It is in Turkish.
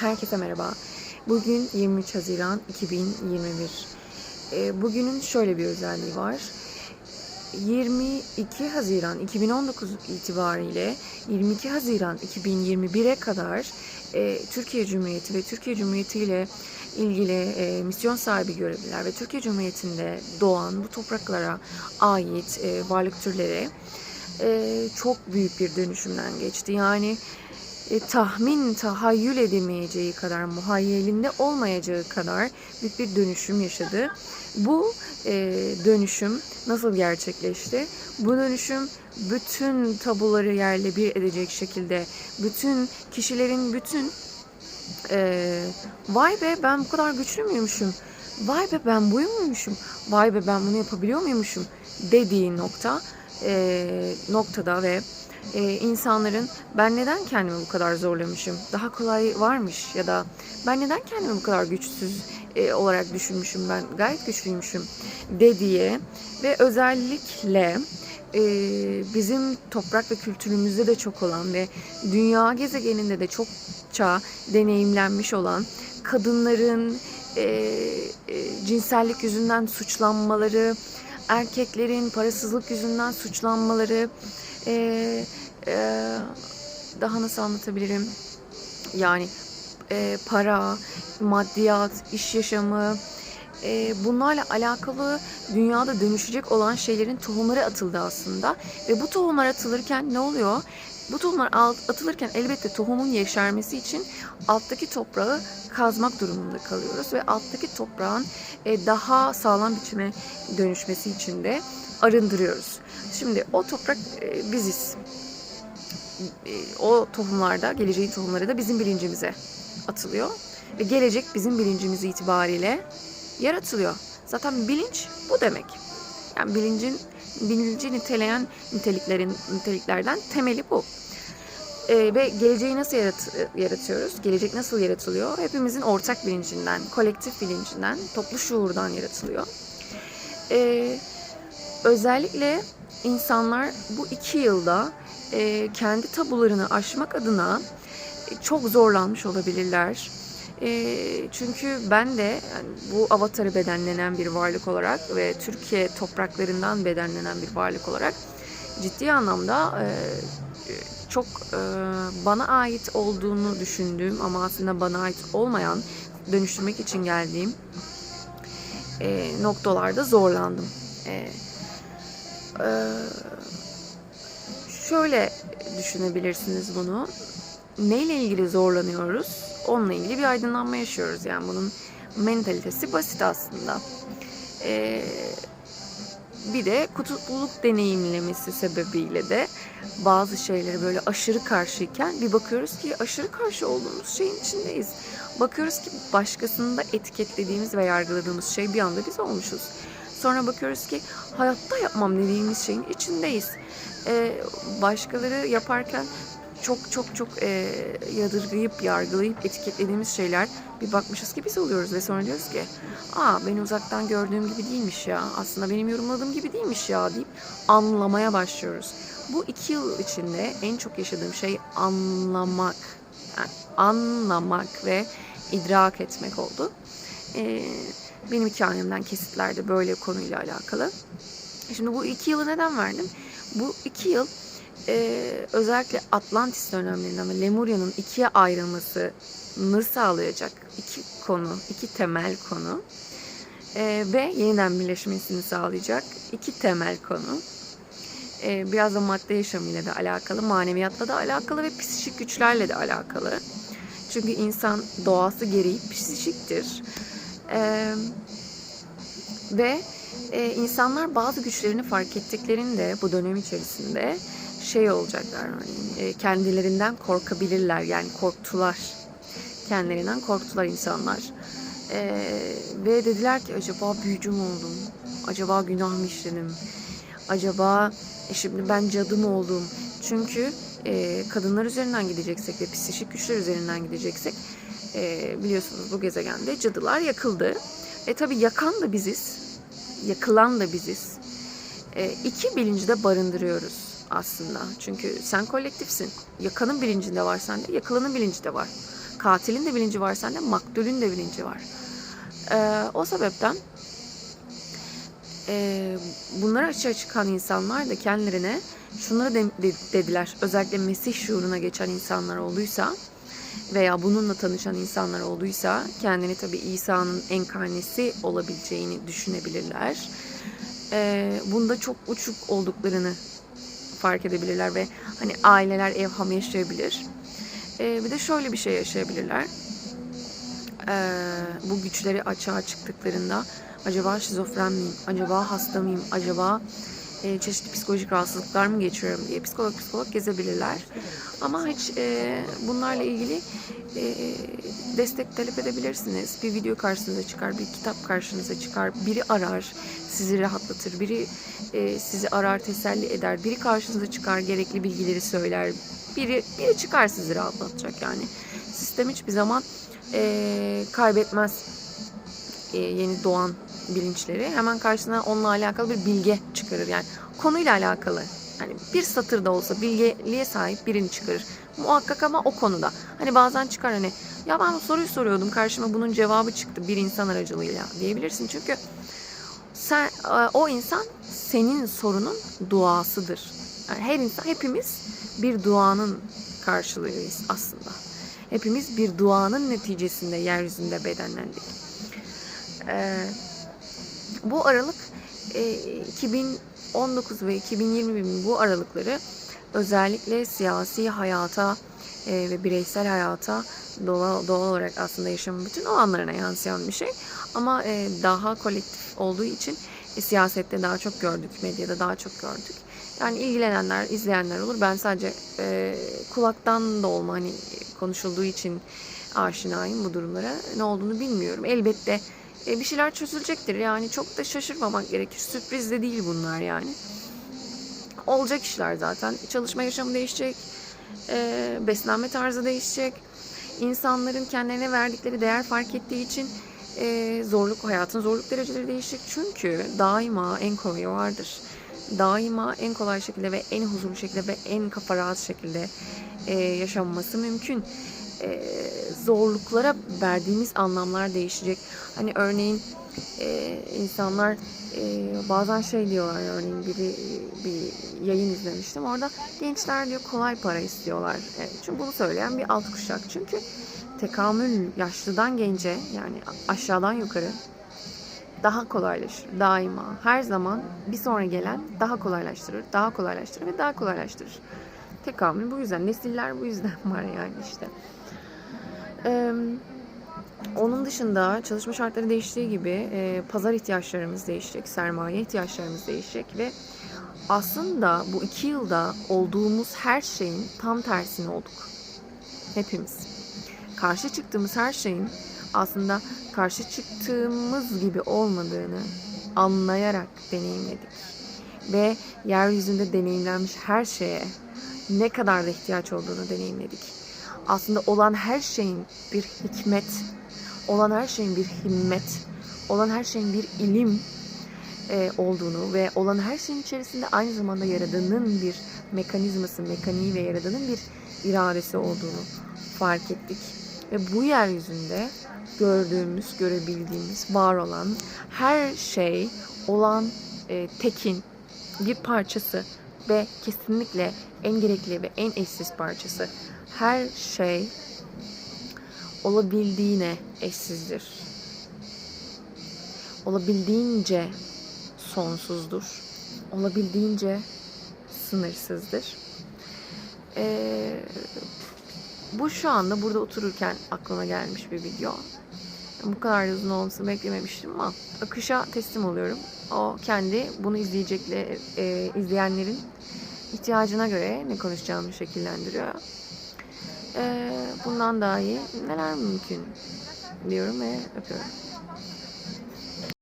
Herkese merhaba. Bugün 23 Haziran 2021. Ee, Bugünün şöyle bir özelliği var. 22 Haziran 2019 itibariyle 22 Haziran 2021'e kadar e, Türkiye Cumhuriyeti ve Türkiye Cumhuriyeti ile ilgili e, misyon sahibi görevliler ve Türkiye Cumhuriyeti'nde doğan bu topraklara ait e, varlık türleri e, çok büyük bir dönüşümden geçti. Yani e, tahmin, tahayyül edemeyeceği kadar, muhayyelinde olmayacağı kadar büyük bir dönüşüm yaşadı. Bu e, dönüşüm nasıl gerçekleşti? Bu dönüşüm bütün tabuları yerle bir edecek şekilde, bütün kişilerin bütün e, vay be ben bu kadar güçlü müymüşüm, vay be ben buyum muymuşum, vay be ben bunu yapabiliyor muymuşum dediği nokta e, noktada ve e, insanların ben neden kendimi bu kadar zorlamışım, daha kolay varmış ya da ben neden kendimi bu kadar güçsüz e, olarak düşünmüşüm, ben gayet güçlüymüşüm. dediği ve özellikle e, bizim toprak ve kültürümüzde de çok olan ve dünya gezegeninde de çokça deneyimlenmiş olan kadınların e, e, cinsellik yüzünden suçlanmaları, erkeklerin parasızlık yüzünden suçlanmaları, e, e, daha nasıl anlatabilirim? Yani e, para, maddiyat, iş yaşamı, e, bunlarla alakalı dünyada dönüşecek olan şeylerin tohumları atıldı aslında. Ve bu tohumlar atılırken ne oluyor? Bu tohumlar atılırken elbette tohumun yeşermesi için alttaki toprağı kazmak durumunda kalıyoruz ve alttaki toprağın e, daha sağlam biçime dönüşmesi için de arındırıyoruz. Şimdi o toprak e, biziz. E, o tohumlarda, geleceğin tohumları da bizim bilincimize atılıyor. Ve gelecek bizim bilincimiz itibariyle yaratılıyor. Zaten bilinç bu demek. Yani bilincin bilinci niteleyen niteliklerin niteliklerden temeli bu. Ee, ve geleceği nasıl yarat- yaratıyoruz? Gelecek nasıl yaratılıyor? Hepimizin ortak bilincinden, kolektif bilincinden, toplu şuurdan yaratılıyor. Ee, özellikle insanlar bu iki yılda e, kendi tabularını aşmak adına e, çok zorlanmış olabilirler. E, çünkü ben de yani bu avatarı bedenlenen bir varlık olarak ve Türkiye topraklarından bedenlenen bir varlık olarak ciddi anlamda e, çok e, bana ait olduğunu düşündüğüm ama aslında bana ait olmayan dönüştürmek için geldiğim e, noktalarda zorlandım. E, e, şöyle düşünebilirsiniz bunu. Neyle ilgili zorlanıyoruz? Onunla ilgili bir aydınlanma yaşıyoruz. Yani bunun mentalitesi basit aslında. Ee, bir de kutupluluk deneyimlemesi sebebiyle de bazı şeyleri böyle aşırı karşıyken bir bakıyoruz ki aşırı karşı olduğumuz şeyin içindeyiz. Bakıyoruz ki başkasını da etiketlediğimiz ve yargıladığımız şey bir anda biz olmuşuz. Sonra bakıyoruz ki hayatta yapmam dediğimiz şeyin içindeyiz. Ee, başkaları yaparken çok çok çok e, yadırgayıp yargılayıp etiketlediğimiz şeyler bir bakmışız ki biz oluyoruz ve sonra diyoruz ki aa beni uzaktan gördüğüm gibi değilmiş ya aslında benim yorumladığım gibi değilmiş ya deyip anlamaya başlıyoruz. Bu iki yıl içinde en çok yaşadığım şey anlamak. Yani anlamak ve idrak etmek oldu. Ee, benim hikayemden kesitlerde böyle konuyla alakalı. Şimdi bu iki yılı neden verdim? Bu iki yıl e, özellikle Atlantis dönemlerinden ve Lemurya'nın ikiye ayrılmasını sağlayacak iki konu, iki temel konu e, ve yeniden birleşmesini sağlayacak iki temel konu. E, biraz da madde yaşamıyla da alakalı, maneviyatla da alakalı ve psikik güçlerle de alakalı. Çünkü insan doğası gereği psikiktir. E, ve e, insanlar bazı güçlerini fark ettiklerinde bu dönem içerisinde şey olacaklar örneğin e, kendilerinden korkabilirler yani korktular. Kendilerinden korktular insanlar. E, ve dediler ki acaba büyücü mü oldum? Acaba günah mı işledim? Acaba e, şimdi ben cadı mı oldum? Çünkü e, kadınlar üzerinden gideceksek ve psikik güçler üzerinden gideceksek e, biliyorsunuz bu gezegende cadılar yakıldı e tabi yakan da biziz yakılan da biziz e, iki bilinci de barındırıyoruz aslında. Çünkü sen kolektifsin. Yakanın bilincinde var sende, yakılanın bilincinde var. katilin de bilinci var sende, maktulün de bilinci var. Ee, o sebepten e, bunlara açığa çıkan insanlar da kendilerine şunları de- de- dediler. Özellikle Mesih şuuruna geçen insanlar olduysa veya bununla tanışan insanlar olduysa kendini tabii İsa'nın enkarnesi olabileceğini düşünebilirler. Ee, bunda çok uçuk olduklarını fark edebilirler ve hani aileler evham yaşayabilir. Ee, bir de şöyle bir şey yaşayabilirler. Ee, bu güçleri açığa çıktıklarında acaba şizofren miyim, acaba hasta mıyım, acaba e, çeşitli psikolojik rahatsızlıklar mı geçiriyorum diye psikolog psikolog gezebilirler. Ama hiç e, bunlarla ilgili e, destek talep edebilirsiniz. Bir video karşınıza çıkar, bir kitap karşınıza çıkar, biri arar, sizi rahatlatır, biri e, sizi arar, teselli eder, biri karşınıza çıkar, gerekli bilgileri söyler, biri biri çıkar sizi rahatlatacak yani. Sistem hiçbir zaman e, kaybetmez e, yeni doğan bilinçleri. Hemen karşısına onunla alakalı bir bilge çıkarır. Yani konuyla alakalı. Hani bir satır da olsa bilgeliğe sahip birini çıkarır. Muhakkak ama o konuda. Hani bazen çıkar hani ya ben bu soruyu soruyordum karşıma bunun cevabı çıktı bir insan aracılığıyla diyebilirsin. Çünkü sen e, o insan senin sorunun duasıdır. Yani her insan hepimiz bir duanın karşılığıyız aslında. Hepimiz bir duanın neticesinde yeryüzünde bedenlendik. Ee, bu aralık e, 2019 ve 2020 bu aralıkları özellikle siyasi hayata e, ve bireysel hayata doğal, doğal olarak aslında yaşamın bütün o anlarına yansıyan bir şey. Ama e, daha kolektif olduğu için e, siyasette daha çok gördük, medyada daha çok gördük. Yani ilgilenenler, izleyenler olur. Ben sadece e, kulaktan da olma hani konuşulduğu için aşinayım bu durumlara. Ne olduğunu bilmiyorum. Elbette e, bir şeyler çözülecektir. Yani çok da şaşırmamak gerekir. Sürpriz de değil bunlar yani. Olacak işler zaten. Çalışma yaşamı değişecek. E, beslenme tarzı değişecek. İnsanların kendilerine verdikleri değer fark ettiği için e, zorluk, hayatın zorluk dereceleri değişecek. Çünkü daima en kolayı vardır. Daima en kolay şekilde ve en huzurlu şekilde ve en kafa rahat şekilde e, yaşanması mümkün. E, zorluklara verdiğimiz anlamlar değişecek. Hani örneğin e, insanlar e, bazen şey diyorlar örneğin biri bir yayın izlemiştim orada gençler diyor kolay para istiyorlar. E, çünkü bunu söyleyen bir alt kuşak. Çünkü tekamül yaşlıdan gence yani aşağıdan yukarı daha kolaylaşır daima. Her zaman bir sonra gelen daha kolaylaştırır, daha kolaylaştırır ve daha kolaylaştırır. Tekamül bu yüzden, nesiller bu yüzden var yani işte. Ee, onun dışında çalışma şartları değiştiği gibi e, pazar ihtiyaçlarımız değişecek, sermaye ihtiyaçlarımız değişecek ve aslında bu iki yılda olduğumuz her şeyin tam tersini olduk. Hepimiz. Karşı çıktığımız her şeyin aslında karşı çıktığımız gibi olmadığını anlayarak deneyimledik. Ve yeryüzünde deneyimlenmiş her şeye ne kadar da ihtiyaç olduğunu deneyimledik. Aslında olan her şeyin bir hikmet, olan her şeyin bir himmet, olan her şeyin bir ilim e, olduğunu ve olan her şeyin içerisinde aynı zamanda Yaradan'ın bir mekanizması, mekaniği ve Yaradan'ın bir iradesi olduğunu fark ettik. Ve bu yeryüzünde gördüğümüz, görebildiğimiz, var olan her şey olan e, tekin bir parçası ve kesinlikle en gerekli ve en eşsiz parçası. Her şey olabildiğine eşsizdir. Olabildiğince sonsuzdur. Olabildiğince sınırsızdır. Ee, bu şu anda burada otururken aklıma gelmiş bir video. Bu kadar uzun olmasını beklememiştim ama akışa teslim oluyorum. O kendi bunu izleyecekler, e, izleyenlerin ihtiyacına göre ne konuşacağımı şekillendiriyor. E, bundan daha iyi neler mümkün diyorum ve öpüyorum.